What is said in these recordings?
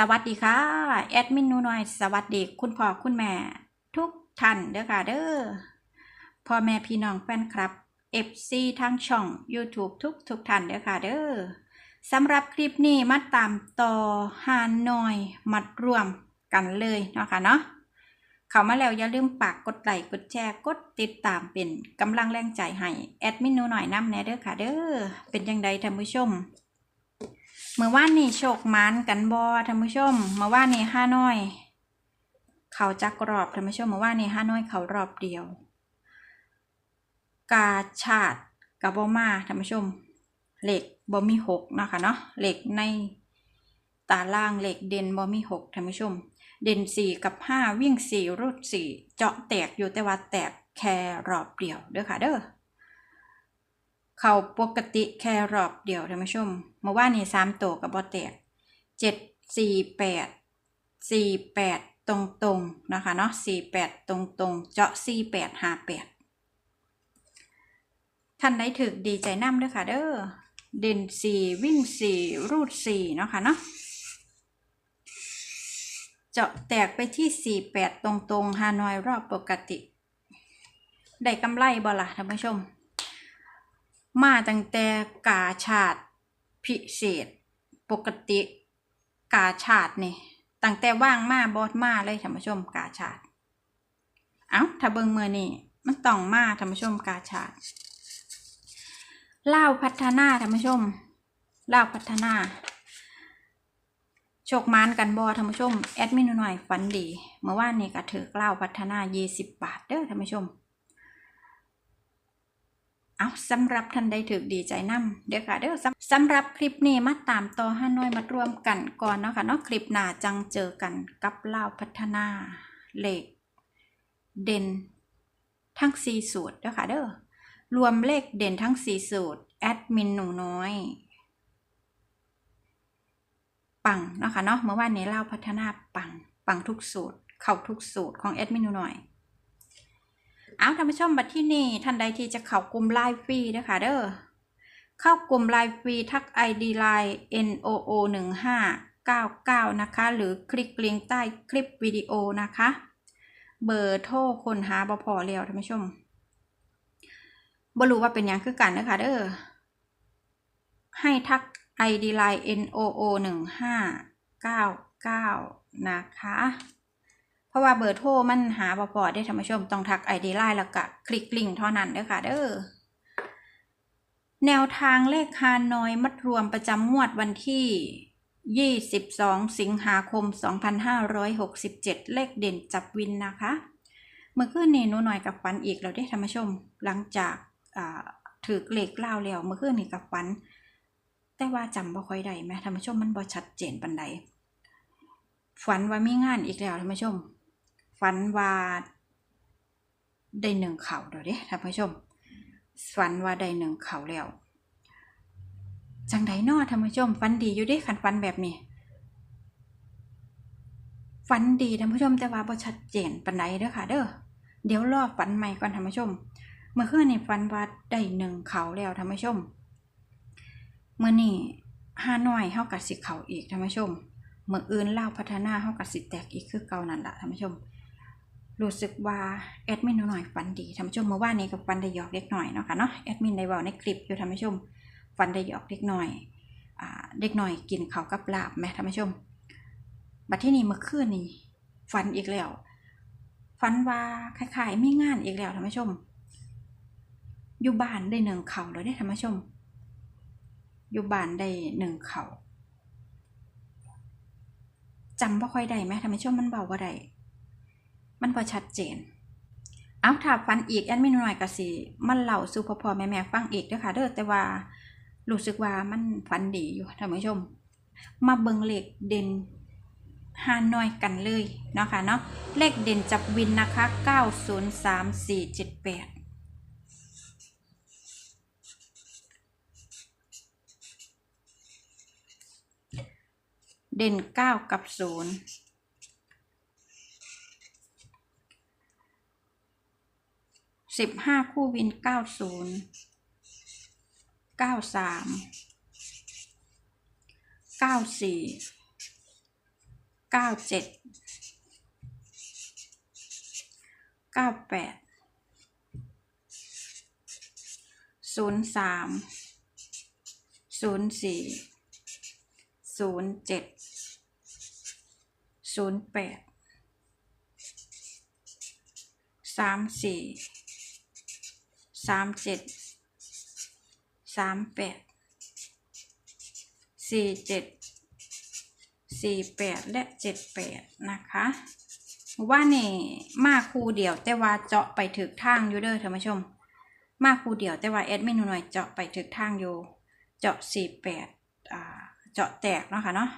สวัสดีค่ะ แอดมินนูน้อย สวัสดีคุณพ่อคุณแม่ ทุกท่านเด้อค่ะเด้อพ่อแม่พี่น้องแฟนคลับ FC ทางช่อง YouTube ทุกทุกท่านเด้อค่ะเด้อสำหรับคลิปนี้มาตามต่อฮานอยมัดรวมกันเลยเนาะค่ะเนาะเข้ามาแล้วอย่าลืมปากกดไลค์กดแชร์กดติดตามเป็นกำลังแรงใจให้แอดมินนูหน่อยน้ำแน่เด้อค่ะเด้อเป็นยังไงท่านผู้ชม เมื่อวานนี่โชคมันกันบอท่านผู้ชม เมื่อวานนี่ห้าน้อย เขาจักรอบท่านผู้ชม เมื่อวานนี่ห้าน้อยเขารอบเดียว กาชาดกับบอมาท่านผู้ชมเหล็กบอมีหกนะคะเนาะเหล็กในตาล่างเหล็กเด่นบอมีหกท่านผู้ชม เด่นสี่กับห้าวิ่งสี่รูดสี่เจาะแตกอยู่แต่ว่าแตกแค่รอบเดียวเด้อค่ะเด้อ เขาปกติแค่รอบเดียวท่านผู้ชมเมื่อวานนี้สามตัวกับบอแตกเจ็ดสี่แปดสี่แปดตรงตรงๆนะคะเนาะสี่แปดตรงตรงๆเจาะสี่แปดห้าแปดท่านได้ถึกดีใจน้ำด้วยค่ะเด้อเด่นสี่วิ่งสี่รูดสี่เนาะค่ะเนาะเจาะแตกไปที่สี่แปดตรงตรงๆฮานอยรอบปกติ ได้กำไรบ่ล่ะท่านผู้ชม มาตั้งแต่กาชาติพิเศษ ปกติกาชาตินี่ตั้งแต่ว่างมาบอดมาเลยท่านผู้ชมกาชาติ เอ้าถ้าเบิ่งมือนี่มันต้องมาท่านผู้ชมกาชาติเล่าพัฒนาท่านผู้ชมเล่าพัฒนาโชคมานกันบอท่านผู้ชม แอดมินหน่อยฝันดี เมื่อวานนี้ก็ถือเล่าพัฒนา 20 บาทเด้อท่านผู้ชม เอาสำหรับท่านใดถึกดีใจนํเดี๋ยวค่ะเด้อสำสำหรับคลิปนี้มาตามต่อห้าน้อยมาร่วมกันก่อนเนาะค่ะเนาะคลิปหน้าจังเจอกันกับเล่าพัฒนาเลขเด่นทั้งสี่สูตรเด้อค่ะเด้อรวมเลขเด่นทั้งสี่สูตรแอดมินหนูน้อยปังเนาะค่ะเนาะเมื่อวานนี้เล่าพัฒนาปังปังทุกสูตร เข้าทุกสูตรของแอดมินหนูน้อย เอาท่านผู้ชมบัดที่นี่ท่านใดที่จะเข้ากลุ่มไลฟ์ฟรีนะคะเด้อเข้ากลุ่มไลฟ์ฟรีทัก ID ไลน์ NOO 1 5 9 9 นะคะ หรือคลิกลิงก์ใต้คลิปวิดีโอนะคะ เบอร์โทรคนหาบพอแล้วท่านผู้ชมบรู้ว่าเป็นยังคือกันนะคะเด้อให้ทัก ID ไลน์ NOO 1 5 9 9 นะคะ ราะว่าเบอร์โทรมันหาบ่พอได้ท่านผู้ชมต้องทัก ID ไลน์แล้วก็คลิกลิงก์เท่านั้นเด้อค่ะเด้อแนวทางเลขฮาน้อยมัดรวมประจำงวดวันที่ 22 สิงหาคม 2567 เลขเด่นจับวินนะคะ เมื่อคืนนี้หนูหน่อยกับฝันอีกแล้วได้ท่านผู้ชม หลังจากถือเลขเล่าแล้วเมื่อคืนนี้กับฝัน แต่ว่าจำบ่ค่อยได้แม่ท่านผู้ชมมันบ่ชัดเจนปานใดฝันว่ามีงานอีกแล้วท่านผู้ชม ฝันว่าได้หนึ่งเข่าเดี๋ยวเด้ท่านผู้ชมฝันว่าได้หนึ่งเข่าแล้วจังไดนอท่านผู้ชมฝันดีอยู่เด้คันฝันแบบนี้ฝันดีท่านผู้ชมแต่ว่าบ่ชัดเจนปานใดเด้อค่ะ เด้อเดี๋ยวรอฝันใหม่ก่อนท่านผู้ชม เมื่อคืนนี่ฝันว่าได้หนึ่งเขาแล้วท่านผู้ชมเมื่อนี่ห้าน้อยเฮากับสิเข่าอีกท่านผู้ชมเมื่ออื่นเล่าพัฒนาเฮากับสิแตกอีกคือเก่านั่นละท่านผู้ชม รู้สึกว่าแอดมินหน่อยฝันดีท่านผู้ชมเมื่อวานนี้กับฟันได้หยอกเล็กหน่อยเนาะค่ะเนาะแอดมินได้บอกในคลิปอยู่ท่านผู้ชมฟันได้หยอกเล็กหน่อยอ่าเด็กหน่อยกินเขากับลาบไหมท่านผู้ชม บัดที่นี่เมื่อคืนนี่ฟันอีกแล้วฟันว่าคล้ายๆมีงานอีกแล้วท่านผู้ชม อยู่บ้านได้หนึ่งเข่าเลยได้ท่านผู้ชม อยู่บ้านได้หนึ่งเข่าจำบ่ค่อยได้ไหมท่านผู้ชมมันเบาว่าได้ มันพอชัดเจน เอาถ้าฟันอีกแอดมินหน่อยก็สิมันเล่าสู่พอพอแม่แม่ฟังอีกเด้อค่ะเด้อแต่ว่ารู้สึกว่ามันฟันดีอยู่ท่านผู้ชม มาเบิงเลขเด่นฮานอยกันเลยเนาะค่ะเนาะเลขเด่นจับวินนะคะ 903478เด่น 9 กับ 0 สิบห้าคู่วินเก้าศูนย์เก้าสามเก้าสี่เก้าเจ็ดเก้าแปดศูนย์สามศูนย์สี่ศูนย์เจ็ดศูนย์แปดสามสี่ สามเจ็ดสามแปดสี่เจ็ดสี่แปดและเจ็ดแปดนะคะว่านี่มาคูเดียวแต่ว่าเจาะไปถึกทางอยู่เด้อท่านผู้ชม มาคูเดียวแต่ว่าแอดมินหน่อยเจาะไปถึกทางอยู่เจาะสี่แปดอ่าเจาะแตกเนาะค่ะเนาะ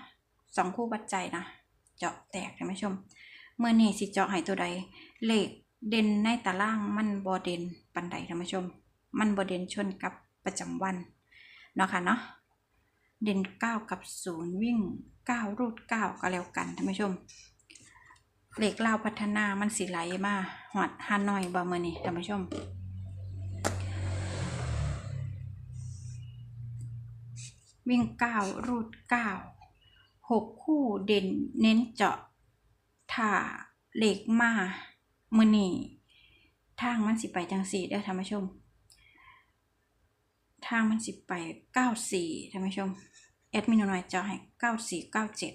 สองคู่ปัจจัยนะ เจาะแตกท่านผู้ชมเมื่อนี่สิเจาะให้ตัวใดเลข เด่นในตารางมันบอเด่นปันใดท่านผู้ชม มันบอเด่นชนกับประจำวันเนาะค่ะเนาะเด่นเก้ากับศูนย์วิ่งเก้ารูดเก้าก็แล้วกันท่านผู้ชมเหลขเล่าพัฒนามันสิไหลมาหอดฮานอยบ่เมอนี่ท่านผู้ชมวิ่งเก้ารูดเก้าหกคู่เด่นเน้นเจาะถ้าเหล็กมา มือนี่ทางมันสิไปจังสี่เด้อท่านผู้ชม ทางมันสิไปเก้าสี่ท่านผู้ชมแอดมินหน่อยจาให้เก้าสี่เก้าเจ็ด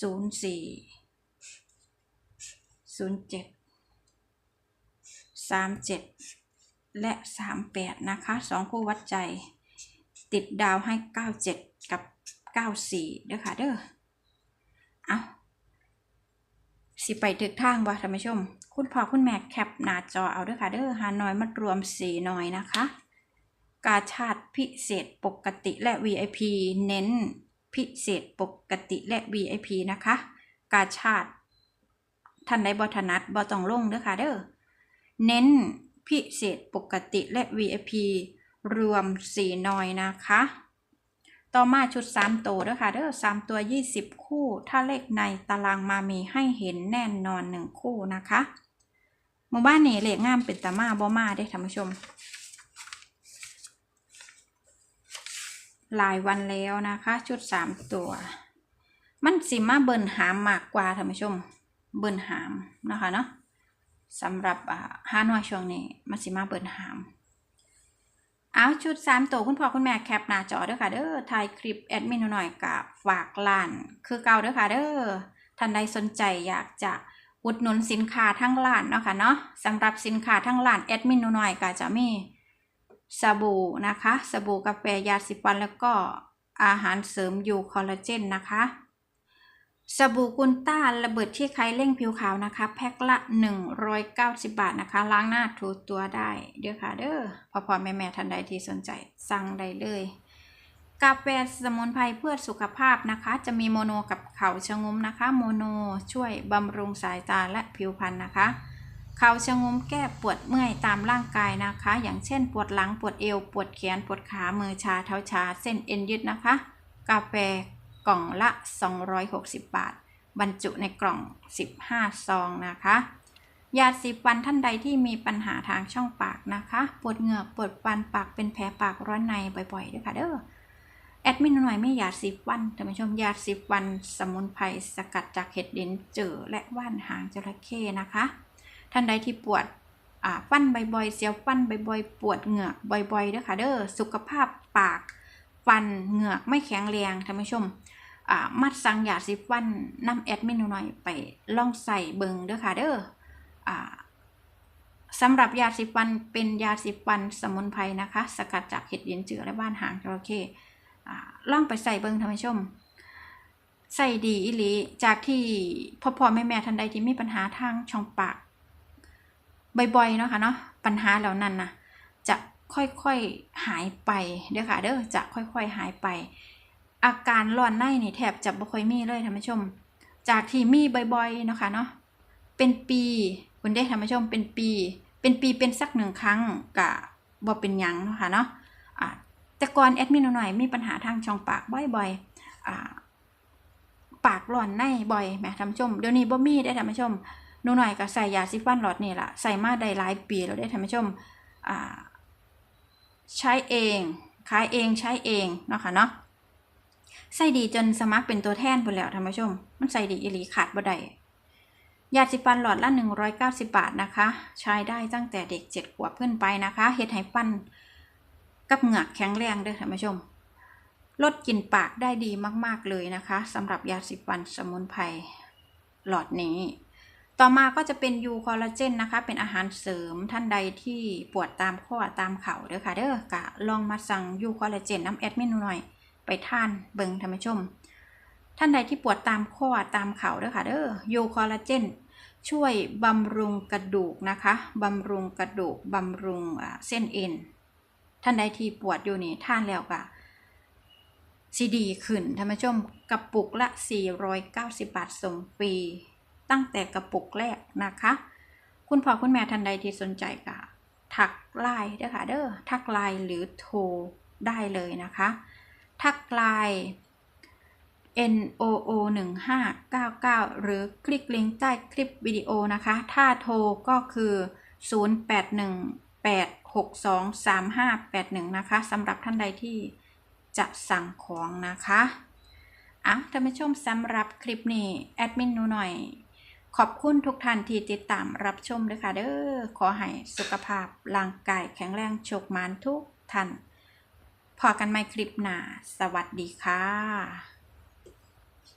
ศูนย์สี่ศูนย์เจ็ดสามเจ็ดและสามแปดนะคะสองคู่วัดใจ ติดดาวให้97กับ94เด้อค่ะเด้อเอา สิไปถึกทางบ่ท่านผู้ชม คุณพ่อคุณแม่แคปหน้าจอเอาด้อค่ะ เด้อหาน้อยมารวมสีน้อยนะคะ กาชาติพิเศษปกติและ VIP เน้นพิเศษปกติและ VIP นะคะ กาชาติท่านใดบ่ถนัดบ่ต้องลงเด้อค่ะเด้อเน้นพิเศษปกติและ VIP รวมสี่หน่อยนะคะ ต่อมาชุด 3 ตัวด้อค่ะเด้อ3ตัว 20 คู่ ถ้าเลขในตารางมามีให้เห็นแน่นอน 1 คู่นะคะหมู่บ้านนี่เลขงามเป็นตามาบ่มาได้ท่านผู้ชม หลายวันแล้วนะคะ ชุด 3 ตัว มันสิมาเบิ่นหามมากกว่าท่านผู้ชม เบิ่นหามนะคะเนาะสำหรับอ่าห้าน้อยช่วงนี้มันสิมาเบิ่นหาม เอาชุด 3 ตัวคุณพ่อคุณแม่แคปหน้าจอเด้อค่ะเด้อถ่ายคลิปแอดมินหน่อยกับฝากร้าน คือเก่าเด้อค่ะเด้อท่านใดสนใจอยากจะอุดหนุนสินค้าทั้งร้านเนาะค่ะเนาะสำหรับสินค้าทั้งร้านแอดมินหน่อยก็จะมีสบู่นะคะ สบู่กาแฟยาสีฟันแล้วก็อาหารเสริมยูคอลลาเจนนะคะ สบู่กุนต้าระเบิดที่ใครเร่งผิวขาวนะคะ แพ็คละ 190 บาทนะคะ ล้างหน้าถูตัวได้เด้อค่ะเด้อพอพอแม่แม่ท่านใดที่สนใจ สั่งได้เลย กาแฟสมุนไพรเพื่อสุขภาพนะคะ จะมีโมโนกับเขาชะงมนะคะ โมโนช่วยบำรุงสายตาและผิวพรรณนะคะเขาชะงมแก้ปวดเมื่อยตามร่างกายนะคะ อย่างเช่น ปวดหลังปวดเอว ปวดแขนปวดขามือชาเท้าชา เส้นเอ็นยืดนะคะ กาแฟ กล่องละ 260 บาท บรรจุในกล่อง 15 ซองนะคะ ยาสีฟันท่านใดที่มีปัญหาทางช่องปากนะคะ ปวดเหงือก ปวดฟัน ปากเป็นแผลปากร้อนในบ่อยๆด้วยค่ะเด้อ แอดมินหน่อยไม่ยาสีฟันท่านผู้ชมยาสีฟัน สมุนไพรสกัดจากเห็ดดินเจอและว่านหางจระเข้นะคะ ท่านใดที่ปวดฟันบ่อยๆ เสียวฟันบ่อยๆ ปวดเหงือกบ่อยๆด้วยค่ะเด้อ สุขภาพปากฟันเหงือกไม่แข็งแรงท่านผู้ชม มัดสั่งยาสีฟันนำแอดมินหน่อยไปลองใส่เบิงเด้อค่ะเด้ออ่าสำหรับยาสีฟันเป็นยาสีฟันสมุนไพรนะคะ สกัดจากเห็ดดินเจือและบ้านหางจระเข้อ่าลองไปใส่เบิงท่านผู้ชมใส่ดีอิลีจากที่พ่อพ่อแม่แม่ท่านใดที่มีปัญหาทางช่องปากบ่อยๆเนาะค่ะเนาะปัญหาเหล่านั้นนะจะค่อยๆหายไปเด้อค่ะเด้อจะค่อยๆหายไป อาการร้อนในนี่แทบจะบ่ค่อยมีเลยท่านผู้ชม จากที่มีบ่อยๆนะคะเนาะเป็นปีคุณได้ท่านผู้ชมเป็นปี เป็นปีเป็นสักหนึ่งครั้งกะบ่เป็นยังนะคะเนาะอ่าแต่ก่อนแอดมินหน่อยมีปัญหาทางช่องปากบ่อยๆปากร้อนในบ่อยแหมท่านผู้ชมเดี๋ยวนี้บ่มีได้ท่านผู้ชมหนูหน่อยก็ใส่ยาซิฟันหลอดนี่แหละใส่มาได้หลายปีแล้วได้ท่านผู้ชมใช้เองขายเองใช้เองนะคะเนาะ ใส่ดีจนสมัครเป็นตัวแทนไปแล้วท่านผู้ชม มันใส่ดีอีหลีขาดบ่ได้ยาสีฟันหลอดละ 190 บาทนะคะ ใช้ได้ตั้งแต่เด็ก 7 ขวบขึ้นไปนะคะเฮ็ดให้ฟันกับเหงือกแข็งแรงเด้อท่านผู้ชม ลดกลิ่นปากได้ดีมากๆเลยนะคะสำหรับยาสีฟันสมุนไพรหลอดนี้ ต่อมาก็จะเป็นยูคอลลาเจนนะคะ เป็นอาหารเสริมท่านใดที่ปวดตามข้อตามเข่าเด้อค่ะเด้อกะลองมาสั่งยูคอลลาเจนน้ำแอดมินหน่อย ไปท่านเบิงท่านผู้ชม ท่านใดที่ปวดตามข้อตามเข่าเด้อค่ะเด้อโยคอลลาเจนช่วยบำรุงกระดูกนะคะบำรุงกระดูกบำรุงเส้นเอ็นท่านใดที่ปวดอยู่นี่ทานแล้วก็ซีดีขึ้นท่านผู้ชมกระปุกละ 490 บาทส่งฟรีตั้งแต่กระปุกแรกนะคะ คุณพ่อคุณแม่ท่านใดที่สนใจก็ทักไลน์เด้อค่ะเด้อทักไลน์หรือโทรได้เลยนะคะ ทักไลน์ NOO 1599 หรือคลิกลิงก์ใต้คลิปวิดีโอนะคะ ถ้าโทรก็คือ 0818623581 นะคะสำหรับท่านใดที่จะสั่งของนะคะอะท่านผู้ชมสำหรับคลิปนี้แอดมินหนูหน่อย ขอบคุณทุกท่านที่ติดตามรับชมด้วยค่ะเด้อขอให้สุขภาพร่างกายแข็งแรงโชคมานทุกท่าน พอกันใหม่คลิปหน้า สวัสดีค่ะ